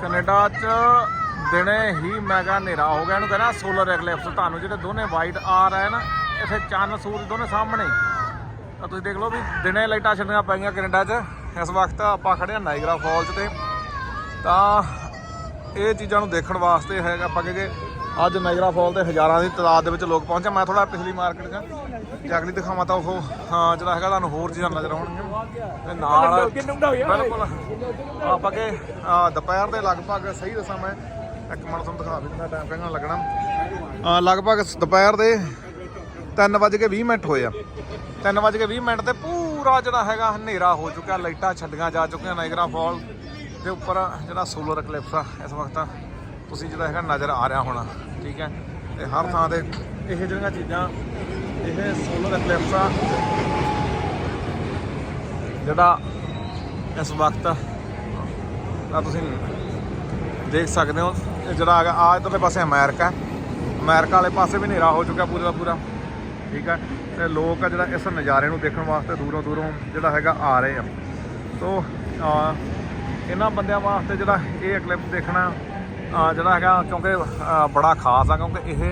Canada 'ਚ ਦਿਨੇ ਹੀ mega ਹਨੇਰਾ ਹੋ ਗਿਆ। ਇਹਨੂੰ ਕਹਿੰਦਾ ਸੋਲਰ ਐਕਲਿਪਸ ਤੁਹਾਨੂੰ ਜਿਹੜੇ ਦੋਨੇ ਵਾਈਟ ਆ ਰਹੇ ਨਾ, ਇੱਥੇ ਚੰਨ ਸੂਰਜ ਦੋਨੇ ਸਾਹਮਣੇ। ਤਾਂ ਤੁਸੀਂ ਦੇਖ ਲਓ ਵੀ ਦਿਨੇ ਲਾਈਟਾਂ ਛੱਡੀਆਂ ਪਈਆਂ ਕੈਨੇਡਾ 'ਚ। ਇਸ ਵਕਤ ਆਪਾਂ ਖੜੇ ਹਾਂ ਨਾਈਗਰਾ ਫਾਲਸ ਤੇ। ਤਾਂ ਇਹ ਚੀਜ਼ਾਂ ਨੂੰ ਦੇਖਣ ਵਾਸਤੇ ਹੈਗਾ ਆਪਾਂ ਕਿ ਅੱਜ ਨਾਈਗਰਾ ਫਾਲ ਤੇ ਹਜ਼ਾਰਾਂ ਦੀ ਤਾਦਾਦ ਦੇ ਵਿੱਚ ਲੋਕ ਪਹੁੰਚੇ। ਮੈਂ ਥੋੜਾ ਪਿਛਲੀ ਮਾਰਕੀਟ 'ਚ ਜੇ ਅਗਲੀ ਦਿਖਾਵਾਂ ਤਾਂ ਉਹ ਹਾਂ ਜਿਹੜਾ ਹੈਗਾ ਤੁਹਾਨੂੰ ਹੋਰ ਚੀਜ਼ਾਂ ਨਜ਼ਰ ਆਉਣਗੀਆਂ। ਤੇ ਨਾਲ ਬਿਲਕੁਲ। ਆਪਾਂ ਕਿ ਦੁਪਹਿਰ ਦੇ ਲਗਭਗ ਸਹੀ ਦੱਸਾਂ ਮੈਂ ਇੱਕ ਮਿੰਟ ਤੁਹਾਨੂੰ ਦਿਖਾ ਦਿੰਦਾ ਟਾਈਮ ਕਿੰਨਾ ਲੱਗਣਾ। ਲਗਭਗ ਦੁਪਹਿਰ ਦੇ 3:20 ਮਿੰਟ ਹੋਏ ਆ। 3:20 ਮਿੰਟ ਤੇ ਪੂਰਾ ਜਿਹੜਾ ਹੈਗਾ ਹਨੇਰਾ ਹੋ ਚੁੱਕਾ ਲਾਈਟਾਂ ਛੱਡੀਆਂ ਜਾ ਚੁੱਕੀਆਂ ਨਾਈਗਰਾ ਫਾਲ ਦੇ ਉੱਪਰ ਜਿਹੜਾ ਸੋਲਰ ਇਕਲਿਪਸ ਆ ਇਸ ਵਕਤ। ਤੁਸੀਂ ਜਿਹੜਾ ਹੈਗਾ ਨਜ਼ਰ ਆ ਰਿਹਾ ਹੋਣਾ, ਠੀਕ ਹੈ? ਤੇ ਹਰ ਥਾਂ ਤੇ ਇਹ ਜਿਹੜੀਆਂ ਚੀਜ਼ਾਂ, ਇਹ ਸੋਲਰ ਇਕਲਿਪਸ ਆ। ਜਿਹੜਾ ਇਸ ਵਕਤ ਆ ਤੁਸੀਂ ਦੇਖ ਸਕਦੇ ਹੋ, ਇਹ ਜਿਹੜਾ ਹੈਗਾ ਆ ਇਧਰਲੇ ਪਾਸੇ ਅਮਰੀਕਾ ਹੈ। ਅਮਰੀਕਾ ਵਾਲੇ ਪਾਸੇ ਵੀ ਹਨੇਰਾ ਹੋ ਚੁੱਕਾ ਪੂਰਾ ਦਾ ਪੂਰਾ, ਠੀਕ ਹੈ? ਤੇ ਲੋਕ ਆ ਜਿਹੜਾ ਇਸ ਨਜ਼ਾਰੇ ਨੂੰ ਦੇਖਣ ਵਾਸਤੇ ਦੂਰੋਂ ਦੂਰੋਂ ਜਿਹੜਾ ਹੈਗਾ ਆ ਰਹੇ ਆ। ਸੋ ਇਹਨਾਂ ਬੰਦਿਆਂ ਵਾਸਤੇ ਜਿਹੜਾ ਇਹ ਕਲਿੱਪ ਦੇਖਣਾ ਜਿਹੜਾ ਹੈਗਾ ਕਿਉਂਕਿ ਬੜਾ ਖਾਸ ਆ ਕਿਉਂਕਿ ਇਹ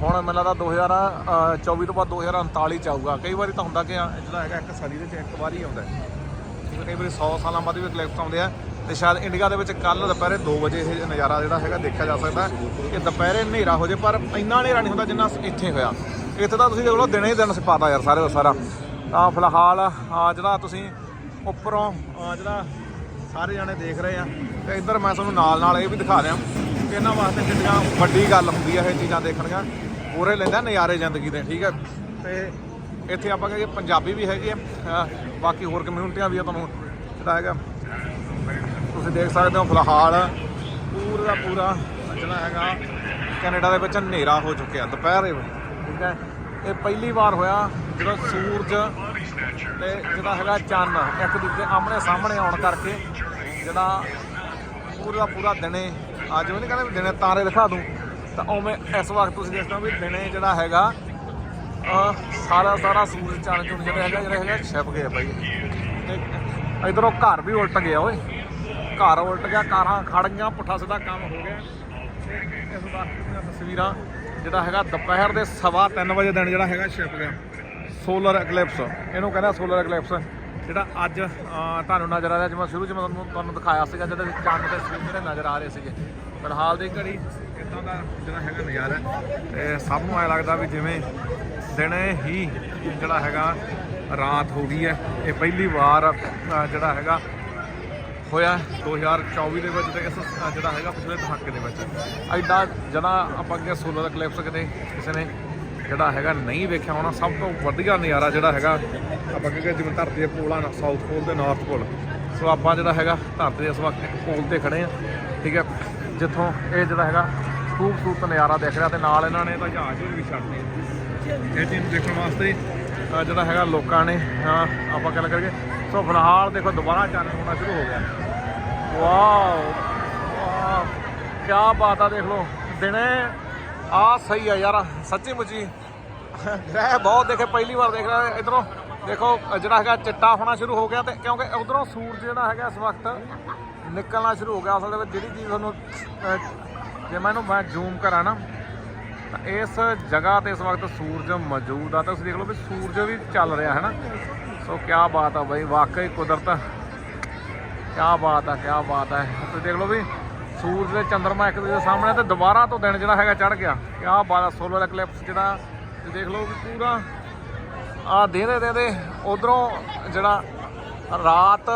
ਹੁਣ ਮੈਨੂੰ ਲੱਗਦਾ 2024 ਤੋਂ ਬਾਅਦ 2039 ਚ ਆਊਗਾ ਕਈ ਵਾਰੀ ਤਾਂ ਹੁੰਦਾ ਕਿ ਆ, ਜਿਹੜਾ ਹੈਗਾ ਇੱਕ ਸਦੀ ਦੇ ਚ ਇੱਕ ਵਾਰੀ ਆਉਂਦਾ ਕਿਉਂਕਿ ਕਈ ਵਾਰੀ 100 ਸਾਲਾਂ ਬਾਅਦ ਵੀ ਕਲਿਪਸ ਆਉਂਦੇ ਆ ਤੇ ਸ਼ਾਇਦ ਇੰਡੀਆ ਦੇ ਵਿੱਚ ਕੱਲ ਦੁਪਹਿਰੇ 2 ਵਜੇ ਇਹ ਨਜ਼ਾਰਾ ਜਿਹੜਾ ਹੈਗਾ ਦੇਖਿਆ ਜਾ ਸਕਦਾ ਕਿ ਦੁਪਹਿਰੇ ਹਨੇਰਾ ਹੋ ਜੇ ਪਰ ਇੰਨਾ ਹਨੇਰਾ ਨਹੀਂ ਹੁੰਦਾ ਜਿੰਨਾ ਇੱਥੇ ਹੋਇਆ। ਇੱਥੇ ਤਾਂ ਤੁਸੀਂ ਦੇਖ ਲਓ ਦਿਨੇ ਹੀ ਦਿਨ ਸਪਾਤਾ ਯਾਰ ਸਾਰੇ ਦਾ ਸਾਰਾ। ਤਾਂ ਫਿਲਹਾਲ ਜਿਹੜਾ ਤੁਸੀਂ ਉੱਪਰੋਂ ਜਿਹੜਾ ਸਾਰੇ ਜਾਣੇ ਦੇਖ ਰਹੇ ਆ। ਤੇ ਇੱਧਰ ਮੈਂ ਤੁਹਾਨੂੰ ਨਾਲ ਨਾਲ ਇਹ ਵੀ ਦਿਖਾ ਰਿਹਾ। ਕਿ ਇਹਨਾਂ ਵਾਸਤੇ ਕਿੰਨੀਆਂ ਵੱਡੀ ਗੱਲ ਹੁੰਦੀ ਆ ਇਹ ਚੀਜ਼ਾਂ ਦੇਖਣੀਆਂ ਪੂਰੇ ਲੈਂਦਾ ਨਜ਼ਾਰੇ ਜ਼ਿੰਦਗੀ ਦੇ, ਠੀਕ ਹੈ ਤੇ ਇੱਥੇ ਆਪਾਂ ਕਹਿੰਦੇ ਪੰਜਾਬੀ ਵੀ ਹੈਗੇ ਆ। ਬਾਕੀ ਹੋਰ ਕਮਿਊਨਿਟੀਆਂ ਵੀ ਆ ਤੁਹਾਨੂੰ ਜਿਹੜਾ ਹੈਗਾ। ਤੁਸੀਂ ਦੇਖ ਸਕਦੇ ਹੋ ਫਿਲਹਾਲ ਪੂਰਾ ਦਾ ਪੂਰਾ ਜਿਹੜਾ ਹੈਗਾ। ਕੈਨੇਡਾ ਦੇ ਵਿੱਚ ਹਨੇਰਾ ਹੋ ਚੁੱਕਿਆ, ਦੁਪਹਿਰੇ, ਠੀਕ ਹੈ ਇਹ ਪਹਿਲੀ ਵਾਰ ਹੋਇਆ ਜਦੋਂ ਸੂਰਜ ਤੇ ਜਿਹੜਾ ਹੈਗਾ ਚੰਨ ਇੱਕ ਦੂਜੇ ਆਮਣੇ ਸਾਹਮਣੇ ਆਉਣ ਕਰਕੇ ਜਿਹੜਾ ਪੂਰਾ ਪੂਰਾ ਦਿਨੇ ਅੱਜ ਵੀ ਨਹੀਂ ਕਹਿੰਦੇ ਵੀ ਦਿਨੇ ਤਾਰੇ ਦਿਖਾ ਦੂੰ। ਤਾਂ ਉਵੇਂ ਇਸ ਵਕਤ ਤੁਸੀਂ ਦੇਖਦੇ ਹੋ ਵੀ ਦਿਨੇ ਜਿਹੜਾ ਹੈਗਾ ਸਾਰਾ ਸਾਰਾ ਸੂਰਜ, ਚੰਨ ਚੁਣ ਜਿਹੜਾ ਹੈਗਾ ਜਿਹੜਾ ਹੈਗਾ ਛਿਪ ਗਿਆ ਬਾਈ। ਤੇ ਇਧਰੋਂ ਘਰ ਵੀ ਉਲਟ ਗਿਆ ਓਏ। ਘਰ ਉਲਟ ਗਿਆ, ਕਾਰਾਂ ਖੜ ਗਈਆਂ, ਪੁੱਠਾ ਸਿੱਧਾ ਕੰਮ ਹੋ ਗਿਆ। ਇਸ ਵਕਤ ਦੀਆਂ ਤਸਵੀਰਾਂ ਜਿਹੜਾ ਹੈਗਾ ਦੁਪਹਿਰ ਦੇ ਸਵਾ ਤਿੰਨ ਵਜੇ ਦਿਨ ਜਿਹੜਾ ਹੈਗਾ ਛਿਪ ਗਿਆ ਸੋਲਰ ਐਕਲਿਪਸ ਇਹਨੂੰ ਕਹਿੰਦਾ ਸੋਲਰ ਐਕਲਿਪਸ ਜਿਹੜਾ ਅੱਜ ਤੁਹਾਨੂੰ ਨਜ਼ਰ ਆ ਰਿਹਾ, ਜਿਵੇਂ ਸ਼ੁਰੂ 'ਚ ਮੈਂ ਤੁਹਾਨੂੰ ਤੁਹਾਨੂੰ ਦਿਖਾਇਆ ਸੀਗਾ ਜਦੋਂ ਚੰਦ ਤੇ ਸੂਰਜ ਜਿਹੜੇ ਨਜ਼ਰ ਆ ਰਹੇ ਸੀਗੇ। ਫਿਲਹਾਲ ਦੀ ਘੜੀ ਇਦਾਂ ਦਾ ਜਿਹੜਾ ਹੈਗਾ ਨਜ਼ਾਰਾ ਹੈ। ਤੇ ਸਭ ਨੂੰ ਐ ਲੱਗਦਾ ਵੀ ਜਿਵੇਂ ਦਿਨੇ ਹੀ ਜਿਹੜਾ ਹੈਗਾ ਰਾਤ ਹੋ ਗਈ ਹੈ। ਇਹ ਪਹਿਲੀ ਵਾਰ ਜਿਹੜਾ ਹੈਗਾ ਹੋਇਆ 2024 ਦੇ ਵਿੱਚ ਤੇ ਇਸ ਜਿਹੜਾ ਹੈਗਾ ਪਿਛਲੇ ਦਹਾਕੇ ਦੇ ਵਿੱਚ। ਐਡਾ ਜਿਹੜਾ ਆਪਾਂ ਅੱਗੇ ਸੋਲਰ ਕਲਿਪਸ ਕਿਤੇ ਕਿਸੇ ਨੇ ਜਿਹੜਾ ਹੈਗਾ ਨਹੀਂ ਵੇਖਿਆ ਹੋਣਾ, ਸਭ ਤੋਂ ਵਧੀਆ ਨਜ਼ਾਰਾ ਜਿਹੜਾ ਹੈਗਾ, ਆਪਾਂ ਕਹਿੰਦੇ ਜਿਵੇਂ ਧਰਤੀ ਦੇ ਪੋਲਾਂ ਨਾਲ ਸਾਊਥ ਪੋਲ ਤੇ ਨਾਰਥ ਪੋਲ ਸੋ ਆਪਾਂ ਜਿਹੜਾ ਹੈਗਾ ਧਰਤੀ ਦੇ ਇਸ ਵਕਤ ਇੱਕ ਪੋਲ ਤੇ ਖੜੇ ਆ, ਠੀਕ ਹੈ? ਜਿੱਥੋਂ ਇਹ ਜਿਹੜਾ ਹੈਗਾ ਖੂਬਸੂਰਤ ਨਜ਼ਾਰਾ ਦਿਖ ਰਿਹਾ ਤੇ ਨਾਲ ਇਹਨਾਂ ਨੇ ਤਾਂ ਜਹਾਜ਼ ਵੀ ਛੱਡਦੇ ਇਹ ਚੀਜ਼ ਦੇਖਣ ਵਾਸਤੇ ਜਿਹੜਾ ਹੈਗਾ ਲੋਕਾਂ ਨੇ ਆਪਾਂ ਗੱਲ ਕਰੀਏ ਸੋ ਫਿਲਹਾਲ ਦੇਖੋ ਦੁਬਾਰਾ ਚਾਨਣ ਹੋਣਾ ਸ਼ੁਰੂ ਹੋ ਗਿਆ। ਵਾਓ ਵਾਓ ਕੀ ਬਾਤ ਆ ਦੇਖ ਲਓ। ਦਿਨੇ, ਆ ਸਹੀ ਆ ਯਾਰ, ਸੱਚੀ ਮੁੱਚੀ। ਗ੍ਰਹਿ ਬਹੁਤ, ਦੇਖੇ ਪਹਿਲੀ ਵਾਰ ਦੇਖ ਰਿਹਾ, ਇਧਰੋਂ ਦੇਖੋ, ਜਿਹੜਾ ਹੈਗਾ ਚਿੱਟਾ ਹੋਣਾ ਸ਼ੁਰੂ ਹੋ ਗਿਆ ਤੇ ਕਿਉਂਕਿ ਉਧਰੋਂ ਸੂਰਜ ਜਿਹੜਾ ਹੈਗਾ ਇਸ ਵਕਤ ਨਿਕਲਣਾ ਸ਼ੁਰੂ ਹੋ ਗਿਆ ਅਸਲ ਦੇ ਵਿੱਚ, ਜਿਹੜੀ ਚੀਜ਼ ਤੁਹਾਨੂੰ ਜੇ ਮੈਂ ਇਹਨੂੰ, ਮੈਂ ਜ਼ੂਮ ਕਰਾਂ ਨਾ, ਤਾਂ ਇਸ ਜਗ੍ਹਾ ਤੇ ਇਸ ਵਕਤ ਸੂਰਜ ਮੌਜੂਦ ਆ। ਤਾਂ ਤੁਸੀਂ ਦੇਖ ਲਓ ਵੀ ਸੂਰਜ ਵੀ ਚੱਲ ਰਿਹਾ, ਹੈ ਨਾ? ਸੋ ਕੀ ਬਾਤ ਆ ਬਈ, ਵਾਕਈ ਕੁਦਰਤ। ਕੀ ਬਾਤ ਆ ਕੀ ਬਾਤ ਹੈ ਤੁਸੀਂ ਦੇਖ ਲਓ ਵੀ, ਸੂਰਜ ਤੇ ਚੰਦਰਮਾ ਇੱਕ ਦੂਜੇ ਦੇ ਸਾਹਮਣੇ ਤੇ ਦੁਬਾਰਾ ਤੋਂ ਦਿਨ ਜਿਹੜਾ ਹੈਗਾ ਚੜ ਗਿਆ। ਕੀ ਬਾਤ ਆ ਸੋਲਰ ਇਕਲਿਪਸ ਜਿਹੜਾ, ਤੁਸੀਂ ਦੇਖ ਲਓ ਵੀ ਪੂਰਾ। ਆ ਦੇਦੇ ਦੇਦੇ ਉਧਰੋਂ ਜਿਹੜਾ ਰਾਤ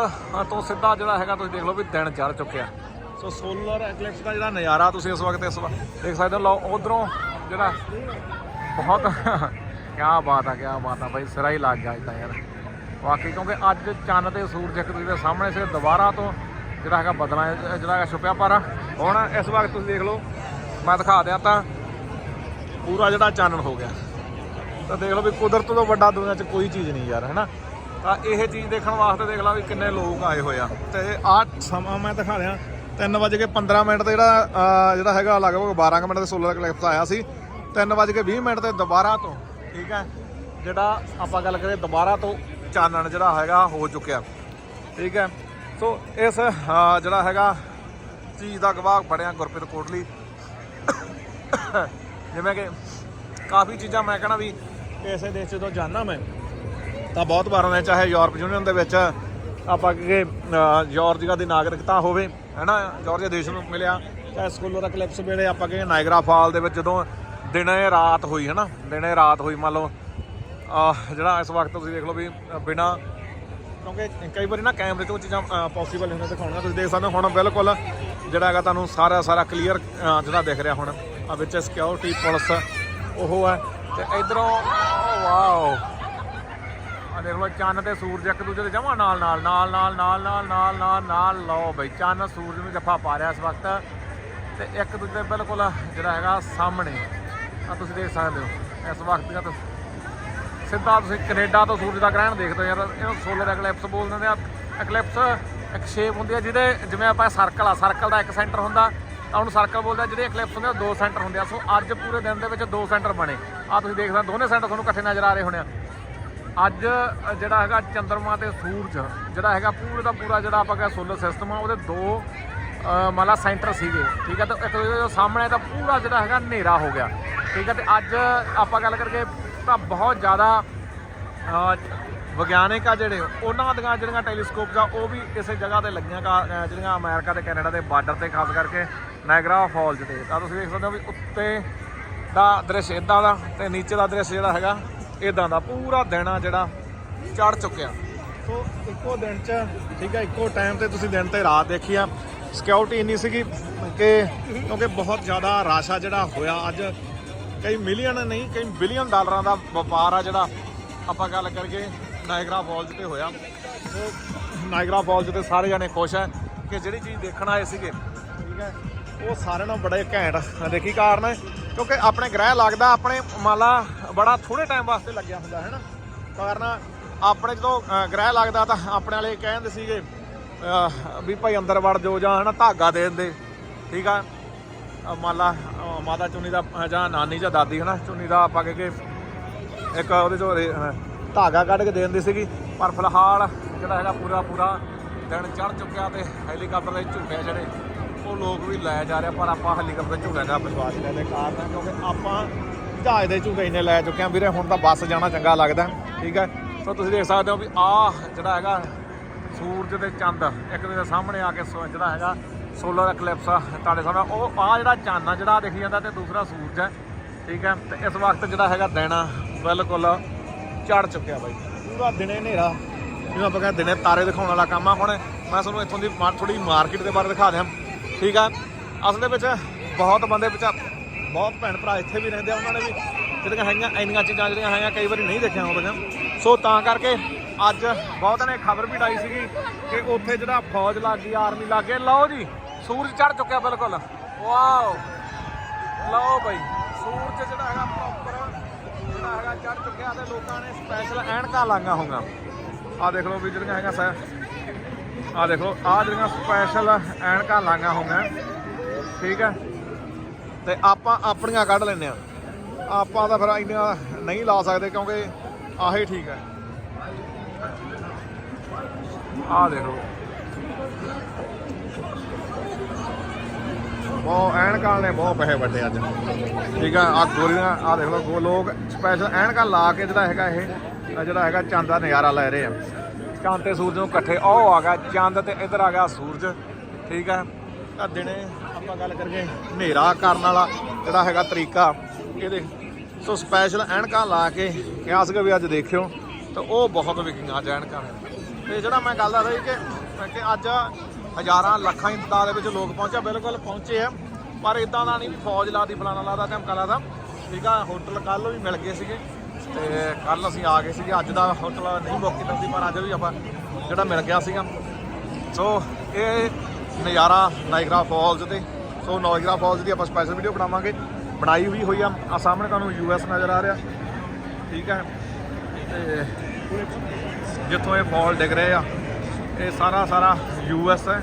ਤੋਂ ਸਿੱਧਾ ਜਿਹੜਾ ਹੈਗਾ, ਤੁਸੀਂ ਦੇਖ ਲਓ ਵੀ ਦਿਨ ਚੜ ਚੁੱਕਿਆ। ਸੋ ਸੋਲਰ ਐਕਲਿਪਸ ਦਾ ਜਿਹੜਾ ਨਜ਼ਾਰਾ ਤੁਸੀਂ ਇਸ ਵਕਤ ਇਸ ਵਕਤ ਦੇਖ ਸਕਦੇ ਹੋ। ਲਓ, ਉਧਰੋਂ ਜਿਹੜਾ ਬਹੁਤ ਕੀ ਬਾਤ ਆ ਕੀ ਬਾਤ ਆ ਬਾਈ, ਸਿਰਾ ਹੀ ਲੱਗ ਗਿਆ ਇਦਾਂ ਯਾਰ। ਵਾਕਈ, ਕਿਉਂਕਿ ਅੱਜ ਚੰਨ ਤੇ ਸੂਰਜ ਇੱਕ ਦੂਜੇ ਦੇ ਸਾਹਮਣੇ ਸੀ ਦੁਬਾਰਾ ਤੋਂ ਜਿਹੜਾ ਹੈਗਾ ਬਦਲਾ, ਜਿਹੜਾ ਹੈਗਾ ਛੁਪਿਆ ਪਰ ਹੁਣ ਇਸ ਵਕਤ ਤੁਸੀਂ ਦੇਖ ਲਓ, ਮੈਂ ਦਿਖਾ ਦਿਆਂ ਤਾਂ ਪੂਰਾ ਜਿਹੜਾ ਚਾਨਣ ਹੋ ਗਿਆ। ਤਾਂ ਦੇਖ ਲਓ ਵੀ ਕੁਦਰਤ ਤੋਂ ਵੱਡਾ ਦੁਨੀਆ 'ਚ ਕੋਈ ਚੀਜ਼ ਨਹੀਂ ਯਾਰ, ਹੈਨਾ? ਤਾਂ ਇਹ ਚੀਜ਼ ਦੇਖਣ ਵਾਸਤੇ ਦੇਖ ਲਾ ਵੀ ਕਿੰਨੇ ਲੋਕ ਆਏ ਹੋਏ ਆ। ਤੇ ਆਹ ਸਮਾਂ ਮੈਂ ਦਿਖਾ ਰਿਹਾ 3:15 ਮਿੰਟ ਤੇ ਜਿਹੜਾ ਜਿਹੜਾ ਹੈਗਾ ਲਗਭਗ 12 ਕੁ ਮਿੰਟ ਦੇ ਸੋਲਰ ਕਲਿਪਸ ਆਇਆ ਸੀ। 3:20 ਮਿੰਟ ਤੇ ਦੁਬਾਰਾ ਤੋਂ, ਠੀਕ ਹੈ? ਜਿਹੜਾ ਆਪਾਂ ਗੱਲ ਕਰੀਏ ਦੁਬਾਰਾ ਤੋਂ ਚਾਨਣ ਜਿਹੜਾ ਹੈਗਾ ਹੋ ਚੁੱਕਿਆ। ਠੀਕ ਹੈ? ਸੋ ਇਸ ਜਿਹੜਾ ਹੈਗਾ ਚੀਜ਼ ਦਾ ਗਵਾਹ ਬਣਿਆ ਗੁਰਪ੍ਰੀਤ ਕੋਟਲੀ। ਜਿਵੇਂ ਕਿ ਕਾਫੀ ਚੀਜ਼ਾਂ ਮੈਂ ਕਹਣਾ ਵੀ ਇਸੇ ਦੇਸ਼ 'ਚ ਜਦੋਂ ਜਾਣਾ ਮੈਂ, ਤਾਂ ਬਹੁਤ ਵਾਰਾਂ ਨੇ ਚਾਹੇ ਯੂਰਪ ਯੂਨੀਅਨ ਦੇ ਵਿੱਚ ਆਪਾਂ ਕਿ ਜਾਰਜੀਆ ਦੀ ਨਾਗਰਿਕਤਾ ਹੋਵੇ, ਹੈਨਾ? ਜਾਰਜੀਆ ਦੇਸ਼ ਨੂੰ ਮਿਲਿਆ, ਚਾਹੇ ਸਕੂਲੋਂ ਦਾ ਕਲਿਪਸ ਵੇਲੇ ਆਪਾਂ ਕਿ ਨਾਇਗਰਾ ਫਾਲ ਦੇ ਵਿੱਚ ਜਦੋਂ ਦਿਨੇ ਰਾਤ ਹੋਈ, ਹੈਨਾ? ਦਿਨੇ ਰਾਤ ਹੋਈ, ਮੰਨ ਲਓ ਜਿਹੜਾ ਇਸ ਵਕਤ ਤੁਸੀਂ ਦੇਖ ਲਓ ਵੀ ਬਿਨਾ, ਕਿਉਂਕਿ ਕਈ ਵਾਰੀ ਨਾ ਕੈਮਰੇ ਤੋਂ ਚੀਜ਼ਾਂ ਪੋਸੀਬਲ ਹੁੰਦੀਆਂ ਦਿਖਾਉਣਾ ਤੁਸੀਂ ਦੇਖ ਸਕਦੇ ਹੋ ਹੁਣ ਬਿਲਕੁਲ ਜਿਹੜਾ ਹੈਗਾ ਤੁਹਾਨੂੰ ਸਾਰਾ ਸਾਰਾ ਕਲੀਅਰ ਜਿਹੜਾ ਦਿਖ ਰਿਹਾ ਹੁਣ, ਆ ਵਿੱਚ ਸਿਕਿਉਰਿਟੀ ਪੁਲਿਸ, ਉਹ ਹੈ, ਤੇ ਇਧਰੋਂ, ਵਾਓ। ਆ ਦੇਖ ਲਓ, ਚੰਨ ਤੇ ਸੂਰਜ ਇੱਕ ਦੂਜੇ ਦੇ ਜਮਾ ਨਾਲ ਨਾਲ ਨਾਲ ਨਾਲ ਨਾਲ ਨਾਲ ਨਾਲ ਨਾਲ ਨਾਲ, ਲਓ ਬਈ, ਚੰਨ ਸੂਰਜ ਨੂੰ ਜੱਫਾ ਪਾ ਰਿਹਾ ਇਸ ਵਕਤ, ਤੇ ਇੱਕ ਦੂਜੇ ਦੇ ਬਿਲਕੁਲ ਜਿਹੜਾ ਹੈਗਾ ਸਾਹਮਣੇ ਆ ਤੁਸੀਂ ਦੇਖ ਸਕਦੇ ਹੋ, ਇਸ ਵਕਤ ਦੀਆਂ ਤੁਸੀਂ ਸਿੱਧਾ ਤੁਸੀਂ ਕੈਨੇਡਾ ਤੋਂ ਸੂਰਜ ਦਾ ਗ੍ਰਹਿਣ ਦੇਖਦੇ ਹੋ ਯਾਰ ਇਹਨੂੰ ਸੋਲਰ ਐਕਲਿਪਸ ਬੋਲ ਦਿੰਦੇ ਆ। ਐਕਲਿਪਸ ਇੱਕ ਸ਼ੇਪ ਹੁੰਦੀ ਹੈ ਜਿਹਦੇ ਜਿਵੇਂ ਆਪਾਂ ਸਰਕਲ ਆ ਸਰਕਲ ਦਾ ਇੱਕ ਸੈਂਟਰ ਹੁੰਦਾ ਤਾਂ ਉਹਨੂੰ ਸਰਕਲ ਬੋਲਦੇ ਆ ਜਿਹੜੇ ਐਕਲਿਪਸ ਹੁੰਦੇ ਆ ਦੋ ਸੈਂਟਰ ਹੁੰਦੇ ਆ। ਸੋ ਅੱਜ ਪੂਰੇ ਦਿਨ ਦੇ ਵਿੱਚ ਦੋ ਸੈਂਟਰ ਬਣੇ। ਆ ਤੁਸੀਂ ਦੇਖਦੇ ਹੋ ਦੋਨੇ ਸੈਂਟਰ ਤੁਹਾਨੂੰ ਇਕੱਠੇ ਨਜ਼ਰ ਆ ਰਹੇ ਹੋਣੇ ਆ। ਅੱਜ ਜਿਹੜਾ ਹੈਗਾ ਚੰਦਰਮਾ ਤੇ ਸੂਰਜ ਜਿਹੜਾ ਹੈਗਾ ਪੂਰੇ ਦਾ ਪੂਰਾ ਜਿਹੜਾ ਆਪਾਂ ਕਹਿੰਦੇ ਸੋਲਰ ਸਿਸਟਮ ਆ ਉਹਦੇ ਦੋ ਅ, ਸੈਂਟਰ ਸੀਗੇ। ਠੀਕ ਹੈ ਤਾਂ ਇੱਕ ਦੂਜੇ ਦੇ ਸਾਹਮਣੇ ਤਾਂ ਪੂਰਾ ਜਿਹੜਾ ਹੈਗਾ ਹਨੇਰਾ ਹੋ ਗਿਆ। ਠੀਕ ਹੈ ਤੇ ਅੱਜ ਆਪਾਂ ਗੱਲ ਕਰਕੇ ਤਾਂ ਬਹੁਤ ਜ਼ਿਆਦਾ ਵਿਗਿਆਨਿਕ ਆ ਜਿਹੜੇ। ਉਹਨਾਂ ਦੀਆਂ ਜਿਹੜੀਆਂ ਟੈਲੀਸਕੋਪਸ ਆ, ਉਹ ਵੀ ਕਿਸੇ ਜਗ੍ਹਾ ਤੇ ਲੱਗੀਆਂ ਕਾ- ਜਿਹੜੀਆਂ ਅਮਰੀਕਾ ਤੇ ਕੈਨੇਡਾ ਦੇ ਬਾਰਡਰ ਤੇ, ਖਾਸ ਕਰਕੇ ਨਾਇਗਰਾ ਫਾਲਸ ਤੇ। ਤਾਂ ਤੁਸੀਂ ਦੇਖ ਸਕਦੇ ਹੋ ਵੀ ਉੱਤੇ ਦਾ ਦ੍ਰਿਸ਼ ਇਦਾਂ ਦਾ ਤੇ ਨੀਚੇ ਦਾ ਦ੍ਰਿਸ਼ ਜਿਹੜਾ ਹੈਗਾ ਇਦਾਂ ਦਾ। ਪੂਰਾ ਦਿਨ ਆ ਜਿਹੜਾ ਚੜ ਚੁੱਕਿਆ। ਸੋ, ਇੱਕੋ ਦਿਨ ਚ, ਠੀਕ ਹੈ ਇੱਕੋ ਟਾਈਮ ਤੇ ਤੁਸੀਂ ਦਿਨ ਤੇ ਰਾਤ ਦੇਖੀ ਆ। ਸਿਕਿਉਰਿਟੀ ਇੰਨੀ ਸੀਗੀ ਕਿ, ਕਿਉਂਕਿ ਬਹੁਤ ਜ਼ਿਆਦਾ ਰਸ਼ ਆ ਜਿਹੜਾ ਹੋਇਆ ਅੱਜ। ਕਈ ਮਿਲੀਅਨ ਨਹੀਂ, ਕਈ ਬਿਲੀਅਨ ਡਾਲਰਾਂ ਦਾ ਵਪਾਰ ਆ ਜਿਹੜਾ ਆਪਾਂ ਗੱਲ ਕਰਕੇ ਨਾਇਗਰਾ ਫਾਲਸ ਤੇ ਹੋਇਆ। ਉਹ ਨਾਇਗਰਾ ਫਾਲਸ ਤੇ ਸਾਰੇ ਜਣੇ ਖੁਸ਼ ਹੈ ਕਿ ਜਿਹੜੀ ਚੀਜ਼ ਦੇਖਣ ਆਏ ਸੀਗੇ, ਠੀਕ ਹੈ, ਉਹ ਸਾਰਿਆਂ ਨੂੰ ਬੜੇ ਘੈਂਟ ਦੇਖੀ ਕਾਰਨ ਹੈ, ਕਿਉਂਕਿ ਆਪਣੇ ਗ੍ਰਹਿ ਲੱਗਦਾ, ਆਪਣੇ ਮਾਲਾ ਬੜਾ ਥੋੜੇ ਟਾਈਮ ਵਾਸਤੇ ਲੱਗਿਆ ਹੁੰਦਾ, ਹੈ ਨਾ? ਕਾਰਨ ਆਪਣੇ ਜਦੋਂ ਗ੍ਰਹਿ ਲੱਗਦਾ ਤਾਂ ਆਪਣੇ ਵਾਲੇ ਕਹਿੰਦੇ ਸੀਗੇ ਵੀ ਭਾਈ ਅੰਦਰ ਵੜ ਜਾਓ ਜਾਂ ਹਨਾ ਧਾਗਾ ਦੇ ਦਿੰਦੇ, ਠੀਕ ਆ? ਮਾਲਾ ਮਾਤਾ ਚੁੰਨੀ ਦਾ ਜਾਂ ਨਾਨੀ ਜਾਂ ਦਾਦੀ ਹਨਾ? ਚੁੰਨੀ ਦਾ ਆਪਾਂ ਕੇ ਇੱਕ ਉਹਦੇ ਚੋਂ ਰੇ- ਧਾਗਾ ਕੱਢ ਕੇ ਦੇ ਦਿੰਦੀ ਸੀਗੀ। ਪਰ ਫਿਲਹਾਲ ਜਿਹੜਾ ਹੈਗਾ ਪੂਰਾ ਪੂਰਾ ਦਿਨ ਚੜ ਚੁੱਕਿਆ ਤੇ ਹੈਲੀਕਾਪਟਰ ਦੇ ਝੂਟੇ ਜਿਹੜੇ ਉਹ ਲੋਕ ਵੀ ਲੈ ਜਾ ਰਹੇ ਆ, ਪਰ ਆਪਾਂ ਹੈਲੀਕਾਪਟਰ ਦੇ ਦਾ ਵਿਸ਼ਵਾਸ ਨਹੀਂ ਕਰਦੇ ਕਾਰਨ ਕਿਉਂਕਿ ਆਪਾਂ ਜਹਾਜ਼ ਦੇ ਝੂਟੇ ਇੰਨੇ ਲੈ ਚੁੱਕੇ ਆ। ਵੀਰੇ ਹੁਣ ਤਾਂ ਬੱਸ ਜਾਣਾ ਚੰਗਾ ਲੱਗਦਾ ਠੀਕ ਹੈ? ਸੋ ਤੁਸੀਂ ਦੇਖ ਸਕਦੇ ਹੋ ਵੀ ਆਹ ਜਿਹੜਾ ਹੈਗਾ ਸੂਰਜ ਤੇ ਚੰਦ ਇੱਕ ਦੂਜੇ ਦੇ ਸਾਹਮਣੇ ਆ ਕੇ ਸੋ- ਜਿਹੜਾ ਹੈਗਾ ਸੋਲਰ ਐਕਲਿਪਸ ਆ ਤੁਹਾਡੇ ਸਾਹਮਣੇ। ਉਹ ਆ ਜਿਹੜਾ ਚੰਨ ਆ ਜਿਹੜਾ ਦਿਖੀ ਜਾਂਦਾ ਤੇ ਦੂਸਰਾ ਸੂਰਜ ਹੈ ਠੀਕ ਹੈ? ਤੇ ਇਸ ਵਕਤ ਜਿਹੜਾ ਹੈਗਾ ਦਿਨ ਆ, ਬਿਲਕੁਲ ਚੜ ਚੁੱਕਿਆ ਬਾਈ। ਪੂਰਾ ਦਿਨੇ ਹਨੇਰਾ। ਜਿਵੇਂ ਆਪਾਂ ਕਹਿੰਦੇ ਦਿਨੇ ਤਾਰੇ ਦਿਖਾਉਣ ਵਾਲਾ ਕੰਮ ਆ। ਹੁਣ ਮੈਂ ਤੁਹਾਨੂੰ ਇੱਥੋਂ ਦੀ ਥੋੜੀ ਮਾਰਕੀਟ ਦੇ ਬਾਰੇ ਦਿਖਾ ਦਿਆਂ ਠੀਕ ਆ? ਅਸਲ ਦੇ ਵਿੱਚ ਬਹੁਤ ਬੰਦੇ ਵਿੱਚ ਬਹੁਤ ਭੈਣ ਭਰਾ ਇੱਥੇ ਵੀ ਰਹਿੰਦੇ ਆ ਉਹਨਾਂ ਨੇ ਵੀ ਜਿਹੜੀਆਂ ਹੈਗੀਆਂ ਇੰਨੀਆਂ ਚੀਜ਼ਾਂ ਜਿਹੜੀਆਂ ਹੈਗੀਆਂ ਕਈ ਵਾਰੀ ਨਹੀਂ ਦੇਖੀਆਂ ਹੁੰਦੀਆਂ ਸੋ ਤਾਂ ਕਰਕੇ ਅੱਜ ਬਹੁਤ ਨੇ ਖਬਰ ਵੀ ਡਾਈ ਸੀਗੀ ਕਿ ਉੱਥੇ ਜਿਹੜਾ ਫੌਜ ਲੱਗ ਗਈ ਆਰਮੀ ਲੱਗ ਗਈ ਲਓ ਜੀ, ਸੂਰਜ ਚੜ ਚੁੱਕਿਆ ਬਿਲਕੁਲ। ਵਾਓ। ਲਓ ਬਈ, ਸੂਰਜ ਜਿਹੜਾ ਹੈਗਾ ਪ੍ਰੋਪਰ ਜਿਹੜਾ ਹੈਗਾ ਚੜ ਚੁੱਕਿਆ ਤੇ ਲੋਕਾਂ ਨੇ ਸਪੈਸ਼ਲ ਐਨਕਾਂ ਲਾਈਆਂ ਹੋਈਆਂ। ਆ ਦੇਖ ਲਓ ਵੀ ਜਿਹੜੀਆਂ ਹੈਗਾ ਸਰ ਆ ਲਓ ਆ ਜਿਹੜੀਆਂ ਸਪੈਸ਼ਲ ਐਨਕਾਂ ਲਾਈਆਂ ਹੋਈਆਂ। ਠੀਕ ਹੈ। ਤੇ ਆਪਾਂ ਆਪਣੀਆਂ ਕੱਢ ਲੈਂਦੇ ਆ ਆਪਾਂ ਤਾਂ ਫਿਰ ਇੰਨੀਆਂ ਨਹੀਂ ਲਾ ਸਕਦੇ ਕਿਉਂਕਿ ਆਹੀ ਠੀਕ ਹੈ। ਆਹ ਦੇਖ ਲਓ। ਬਹੁਤ ਐਨਕਾਂ ਨੇ, ਬਹੁਤ ਪੈਸੇ ਵੱਡੇ ਅੱਜ। ਠੀਕ ਆ ਆ ਗੋਰੀਆਂ ਆ ਦੇਖ ਲਓ ਲੋਕ ਸਪੈਸ਼ਲ ਐਨਕਾਂ ਲਾ ਕੇ ਜਿਹੜਾ ਹੈਗਾ ਇਹ ਜਿਹੜਾ ਹੈਗਾ ਚੰਦ ਦਾ ਨਜ਼ਾਰਾ ਲੈ ਰਹੇ ਆ। ਚੰਦ ਤੇ ਸੂਰਜ ਨੂੰ ਇਕੱਠੇ ਉਹ ਆ ਗਿਆ, ਚੰਦ ਤੇ ਇੱਧਰ ਆ ਗਿਆ ਸੂਰਜ। ਠੀਕ ਆ ਆ ਦਿਨੇ ਆਪਾਂ ਗੱਲ ਕਰੀਏ, ਹਨੇਰਾ ਕਰਨ ਵਾਲਾ ਜਿਹੜਾ ਹੈਗਾ ਤਰੀਕਾ। ਇਹਦੇ ਸੋ ਸਪੈਸ਼ਲ ਐਨਕਾਂ ਲਾ ਕੇ ਕਿਹਾ ਸੀਗਾ ਵੀ ਅੱਜ ਦੇਖਿਓ, ਤਾਂ ਉਹ ਬਹੁਤ ਵਿਕੀਆਂ ਅੱਜ ਐਨਕਾਂ ਨੇ ਤੇ ਜਿਹੜਾ ਮੈਂ ਗੱਲ ਆ ਰਹੀ ਕਿ ਕਿ ਅੱਜ ਹਜ਼ਾਰਾਂ ਲੱਖਾਂ ਦੀ ਤਾਦਾਦ ਦੇ ਵਿੱਚ ਲੋਕ ਪਹੁੰਚੇ ਬਿਲਕੁਲ ਪਹੁੰਚੇ ਆ। ਪਰ ਇਦਾਂ ਦਾ ਨਹੀਂ ਵੀ ਫੌਜ ਲਾ ਲਾਦੀ, ਫਲਾਣਾ ਲਾਦਾ, ਧਮਕਾ ਲਾਦਾ। ਠੀਕ ਆ, ਹੋਟਲ ਕੱਲ ਵੀ ਮਿਲ ਗਏ ਸੀਗੇ ਤੇ ਕੱਲ ਅਸੀਂ ਆ ਗਏ ਸੀਗੇ। ਅੱਜ ਦਾ ਹੋਟਲ ਨਹੀਂ ਬੁੱਕ ਕੀਤਾ ਸੀ, ਪਰ ਅੱਜ ਵੀ ਆਪਾਂ ਜਿਹੜਾ ਮਿਲ ਗਿਆ ਸੀਗਾ। ਸੋ ਇਹ ਨਜ਼ਾਰਾ ਨਾਇਗਰਾ ਫਾਲਸ ਤੇ, ਸੋ ਨਾਇਗਰਾ ਫਾਲਸ ਦੀ ਆਪਾਂ ਸਪੈਸ਼ਲ ਵੀਡੀਓ ਬਣਾਵਾਂਗੇ। ਬਣਾਈ ਵੀ ਹੋਈ ਆ। ਆ ਸਾਹਮਣੇ ਤੁਹਾਨੂੰ ਯੂਐਸ ਨਜ਼ਰ ਆ ਰਿਹਾ। ਠੀਕ ਹੈ ਤੇ ਜਿੱਥੋਂ ਇਹ ਫਾਲ ਡਿੱਗ ਰਹੇ ਆ ਇਹ ਸਾਰਾ ਸਾਰਾ ਯੂਐਸ ਹੈ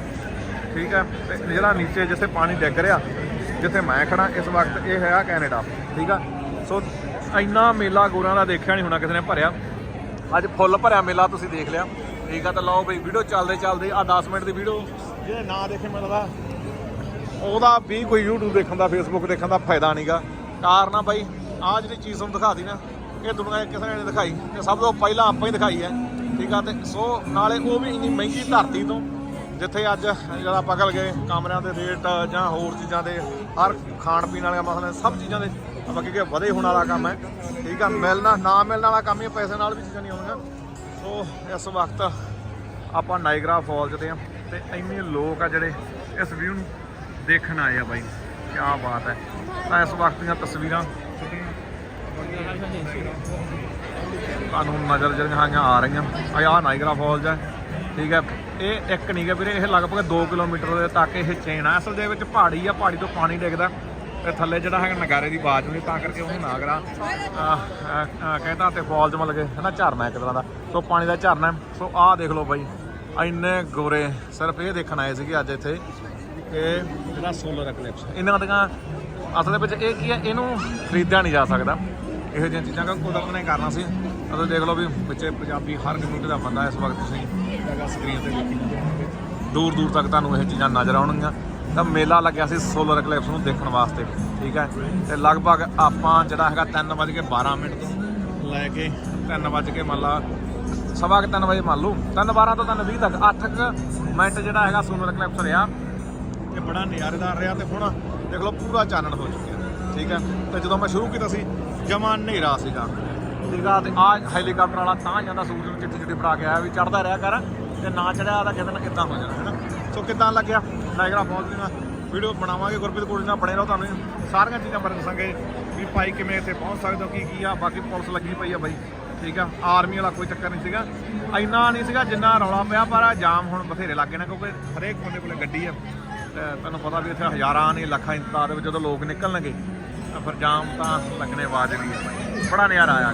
ਠੀਕ ਹੈ ਤੇ ਜਿਹੜਾ ਨੀਚੇ ਜਿੱਥੇ ਪਾਣੀ ਡਿੱਗ ਰਿਹਾ ਜਿੱਥੇ ਮੈਂ ਖੜਾ ਇਸ ਵਕਤ ਇਹ ਹੈਗਾ ਕੈਨੇਡਾ ਠੀਕ ਆ। ਸੋ ਇੰਨਾ ਮੇਲਾ ਗੋਰਾਂ ਦਾ ਦੇਖਿਆ ਨਹੀਂ ਹੋਣਾ ਕਿਸੇ ਨੇ ਭਰਿਆ। ਅੱਜ ਫੁੱਲ ਭਰਿਆ ਮੇਲਾ ਤੁਸੀਂ ਦੇਖ ਲਿਆ। ਠੀਕ ਆ ਤਾਂ ਲਓ ਬਈ ਵੀਡੀਓ ਚੱਲਦੇ ਚੱਲਦੇ ਆ 10 ਮਿੰਟ ਦੀ ਵੀਡੀਓ ਜਿਹਨੇ ਨਾ ਦੇਖੇ ਮੈਨੂੰ ਲੱਗਦਾ ਉਹਦਾ ਵੀ ਕੋਈ YouTube ਦੇਖਣ ਦਾ Facebook ਦੇਖਣ ਦਾ ਫਾਇਦਾ ਨਹੀਂਗਾ ਕਾਰਨ ਆ ਬਾਈ ਆ ਜਿਹੜੀ ਚੀਜ਼ ਤੁਹਾਨੂੰ ਦਿਖਾਤੀ ਨਾ ਇਹ ਦੁਨੀਆ ਕਿਸੇ ਨੇ ਦਿਖਾਈ ਤੇ ਸਭ ਤੋਂ ਪਹਿਲਾਂ ਆਪਾਂ ਹੀ ਦਿਖਾਈ ਹੈ। ਠੀਕ ਆ ਤੇ ਸੋ ਨਾਲੇ ਉਹ ਵੀ ਇੰਨੀ ਮਹਿੰਗੀ ਧਰਤੀ ਤੋਂ, ਜਿੱਥੇ ਅੱਜ ਜਿਹੜਾ ਪਗਲ ਗਏ, ਕਮਰਿਆਂ ਦੇ ਰੇਟ ਜਾਂ ਹੋਰ ਚੀਜ਼ਾਂ ਦੇ, ਹਰ ਖਾਣ ਪੀਣ ਵਾਲੀਆਂ ਮਸਲੇ ਸਭ ਚੀਜ਼ਾਂ ਦੇ, ਆਪਾਂ ਕਿ ਵਧੇ ਹੋਣ ਵਾਲਾ ਕੰਮ ਹੈ। ਠੀਕ ਆ, ਮਿਲਣਾ, ਨਾ ਮਿਲਣ ਵਾਲਾ ਕੰਮ ਹੀ ਪੈਸੇ ਨਾਲ ਵੀ ਚੀਜ਼ਾਂ ਨਹੀਂ ਆਉਂਦੀਆਂ। ਸੋ ਇਸ ਵਕਤ ਆਪਾਂ ਨਾਇਗਰਾ ਫਾਲਸ ਤੇ ਆ ਤੇ ਇੰਨੇ ਲੋਕ ਆ ਜਿਹੜੇ ਇਸ ਵਿਊ ਨੂੰ ਦੇਖਣ ਆਏ ਆ ਬਾਈ ਕੀ ਬਾਤ ਹੈ। ਤਾਂ ਇਸ ਵਕਤ ਦੀਆਂ ਤਸਵੀਰਾਂ ਤੁਹਾਨੂੰ ਨਜ਼ਰ ਜਿਹੜੀਆਂ ਹੈਗੀਆਂ ਆ ਰਹੀਆਂ। ਆ ਆਹ ਨਾਇਗਰਾ ਫਾਲਸ ਹੈ। ਠੀਕ ਹੈ। ਇਹ ਇੱਕ ਨਹੀਂ ਗਾ ਵੀਰੇ ਇਹ ਲਗਭਗ 2 ਕਿਲੋਮੀਟਰ ਦੇ ਤੱਕ ਇਹ ਚੇਨ ਆ। ਅਸਲ ਦੇ ਵਿੱਚ ਪਹਾੜੀ ਆ ਪਹਾੜੀ ਤੋਂ ਪਾਣੀ ਡਿੱਗਦਾ। ਤੇ ਥੱਲੇ ਜਿਹੜਾ ਹੈਗਾ ਨਗਾਰੇ ਦੀ ਬਾਜ਼ ਹੁੰਦੀ ਤਾਂ ਕਰਕੇ ਉਹਨੂੰ ਨਾਗਰਾ ਕਹਿੰਦਾ ਤੇ ਫਾਲਸ ਮਤਲਬ ਕਿ ਹਨਾ ਝਰਨਾ ਇੱਕ ਤਰ੍ਹਾਂ ਦਾ। ਸੋ ਪਾਣੀ ਦਾ ਝਰਨਾ ਹੈ। ਸੋ ਆਹ ਦੇਖ ਲਓ ਬਾਈ ਇੰਨੇ ਗੋਰੇ। ਸਿਰਫ ਇਹ ਦੇਖਣ ਆਏ ਸੀਗੇ ਅੱਜ ਇੱਥੇ ਕਿ ਜਿਹੜਾ ਸੋਲਰ ਐਕਲਿਪਸ ਇਹਨਾਂ ਦੀਆਂ ਅਸਲ ਦੇ ਵਿੱਚ ਇਹ ਕੀ ਹੈ ਇਹਨੂੰ ਖਰੀਦਿਆ ਨਹੀਂ ਜਾ ਸਕਦਾ। ਇਹੋ ਜਿਹੀਆਂ ਚੀਜ਼ਾਂ ਕਾ ਕੁਦਰਤ ਨੇ ਕਰਨਾ ਸੀ। ਅਸਲ ਦੇਖ ਲਓ ਵੀ ਵਿੱਚੇ ਪੰਜਾਬੀ ਹਰ ਕਮਿਊਨਿਟੀ ਦਾ ਬੰਦਾ ਇਸ ਵਕਤ ਤੁਸੀਂ ਹੈਗਾ ਸਕਰੀਨ ਤੇ ਦੇਖੀ ਦੂਰ ਦੂਰ ਤੱਕ ਤੁਹਾਨੂੰ ਇਹ ਚੀਜ਼ਾਂ ਨਜ਼ਰ ਆਉਣਗੀਆਂ। ਤਾਂ ਮੇਲਾ ਲੱਗਿਆ ਸੀ ਸੋਲਰ ਐਕਲਿਪਸ ਨੂੰ ਦੇਖਣ ਵਾਸਤੇ, ਠੀਕ ਹੈ? ਤੇ ਲਗਭਗ ਆਪਾਂ ਜਿਹੜਾ ਹੈਗਾ 3:12 ਮਿੰਟ ਤੋਂ ਲੈ ਕੇ 3:00 ਮੰਨ ਲਾ ਸਵਾ ਕੁ ਤਿੰਨ ਵਜੇ ਮੰਨ ਲਓ, ਤਿੰਨ 12 ਤੋਂ ਤਿੰਨ 20 ਤੱਕ 8 ਮਿੰਟ ਜਿਹੜਾ ਹੈਗਾ ਸੋਲਰ ਐਕਲਿਪਸ ਰਿਹਾ। ਇਹ ਬੜਾ ਨਜ਼ਾਰੇਦਾਰ ਰਿਹਾ ਤੇ ਹੁਣ ਦੇਖ ਲਓ ਪੂਰਾ ਚਾਨਣ ਹੋ ਚੁੱਕਿਆ, ਠੀਕ ਹੈ? ਤੇ ਜਦੋਂ ਮੈਂ ਸ਼ੁਰੂ ਕੀਤਾ ਸੀ, ਜਮਾਂ ਹਨੇਰਾ ਸੀਗਾ। ਸੀਗਾ ਤੇ ਆ ਹੈਲੀਕਾਪਟਰ ਵਾਲਾ ਤਾਂ ਜਾਂਦਾ ਸੂਰਜ ਨੂੰ ਚਿੱਟੀ ਚਿੱਟੀ ਫੜਾ ਕੇ ਆਇਆ ਵੀ ਚੜਦਾ ਰਿਹਾ ਕਰ ਤੇ ਨਾ ਚੜਿਆ ਤਾਂ ਕਿਤੇ ਨਾ ਕਿੱਦਾਂ ਹੋ ਜਾਣਾ ਹੈਨਾ ਸੋ ਕਿੱਦਾਂ ਲੱਗਿਆ? ਨਾਇਗਰਾ ਫਾਲਸ ਦੀਆਂ ਵੀਡੀਓ ਬਣਾਵਾਂਗੇ, ਗੁਰਪ੍ਰੀਤ ਕੋਲ ਨਾਲ ਬਣੇ ਰਹੋ ਤੁਹਾਨੂੰ। ਸਾਰੀਆਂ ਚੀਜ਼ਾਂ ਬਾਰੇ ਦੱਸਾਂਗੇ ਵੀ ਭਾਈ ਕਿਵੇਂ ਇੱਥੇ ਪਹੁੰਚ ਸਕਦੇ ਹੋ, ਕੀ ਕੀ ਆ, ਬਾਕੀ ਪੁਲਿਸ ਲੱਗੀ ਪਈ ਆ ਬਾਈ, ਠੀਕ ਆ? ਆਰਮੀ ਵਾਲਾ ਕੋਈ ਚੱਕਰ ਨਹੀਂ ਸੀਗਾ। ਇੰਨਾ ਨਹੀਂ ਸੀਗਾ ਜਿੰਨਾ ਰੌਲਾ ਪਿਆ, ਪਰ ਜਾਮ ਹੁਣ ਬਥੇਰੇ ਲੱਗੇ ਨੇ, ਕਿਉਂਕਿ ਹਰੇਕ ਬੰਦੇ ਕੋਲੇ ਗੱਡੀ ਆ। ਤੇ ਤੁਹਾਨੂੰ ਪਤਾ ਵੀ ਇੱਥੇ ਹਜ਼ਾਰਾਂ ਨਹੀਂ, ਲੱਖਾਂ ਇੰਤਾਦ ਵਿੱਚ ਜਦੋਂ ਲੋਕ ਨਿਕਲਣਗੇ, ਤਾਂ ਫਿਰ ਜਾਮ ਤਾਂ ਲੱਗਣੇ ਵਾਜਬੀ ਹੈ ਬੜਾ ਨਜ਼ਾਰਾ ਆਇਆ